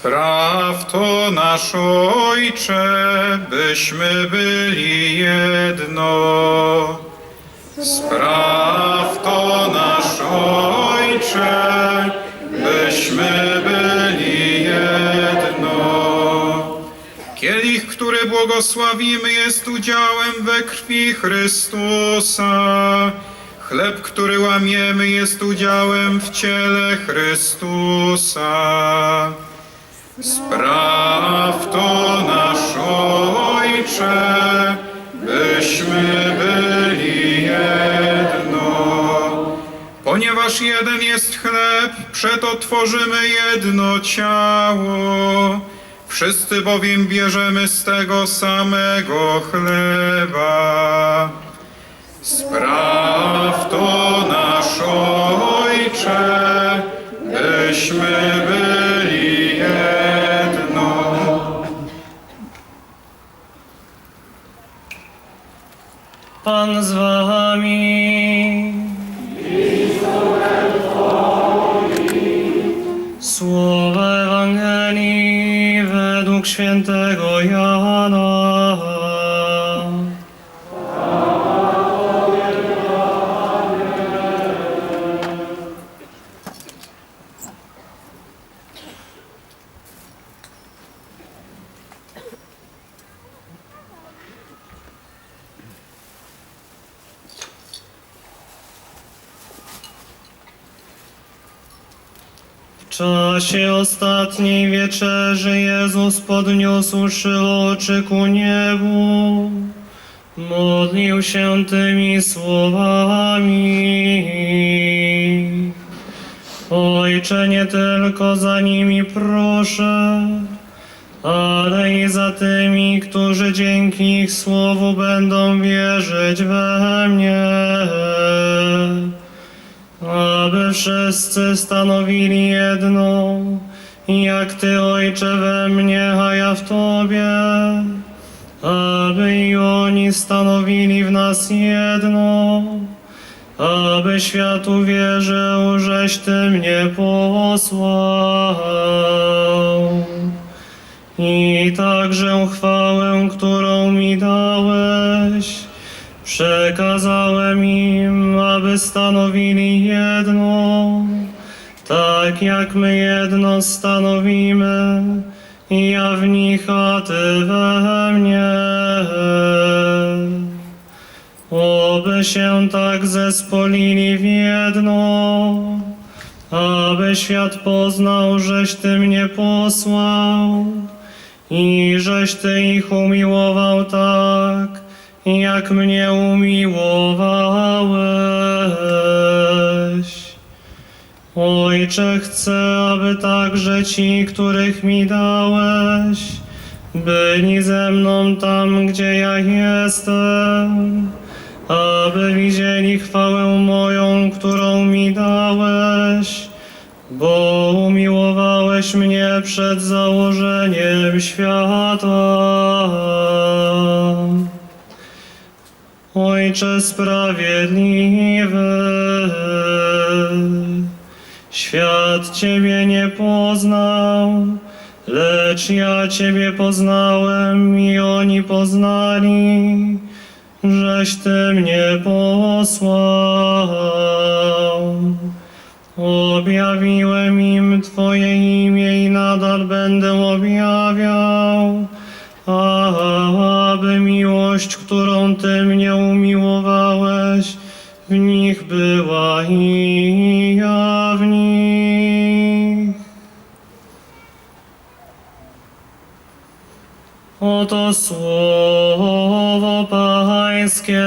Spraw to nasz Ojcze, byśmy byli jedno. Spraw to nasz Ojcze, byśmy byli jedno. Kielich, który błogosławimy, jest udziałem we krwi Chrystusa. Chleb, który łamiemy, jest udziałem w ciele Chrystusa. Spraw to nasz Ojcze, byśmy byli jedno. Ponieważ jeden jest chleb, przeto tworzymy jedno ciało. Wszyscy bowiem bierzemy z tego samego chleba. Spraw wami. Słowa Ewangelii według świętego Jana. W czasie ostatniej wieczerzy Jezus podniósłszy oczy ku niebu, modlił się tymi słowami. Ojcze, nie tylko za nimi proszę, ale i za tymi, którzy dzięki ich słowu będą wierzyć we mnie wszyscy stanowili jedno, jak Ty, Ojcze, we mnie, a ja w Tobie, aby i oni stanowili w nas jedno, aby świat uwierzył, żeś Ty mnie posłał. I także chwałę, którą mi dałeś, przekazałem im, aby stanowili jedno, tak jak my jedno stanowimy, ja w nich, a Ty we mnie. Oby się tak zespolili w jedno, aby świat poznał, żeś Ty mnie posłał i żeś Ty ich umiłował tak, jak mnie umiłowałeś. Ojcze, chcę, aby także ci, których mi dałeś, byli ze mną tam, gdzie ja jestem, aby widzieli chwałę moją, którą mi dałeś, bo umiłowałeś mnie przed założeniem świata. Ojcze sprawiedliwy, świat Ciebie nie poznał, lecz ja Ciebie poznałem i oni poznali, żeś Ty mnie posłał. Objawiłem im Twoje imię i nadal będę objawiał, aby miłość, którą Ty mnie umiłowałeś, w nich była i ja w nich. Oto słowo Pańskie.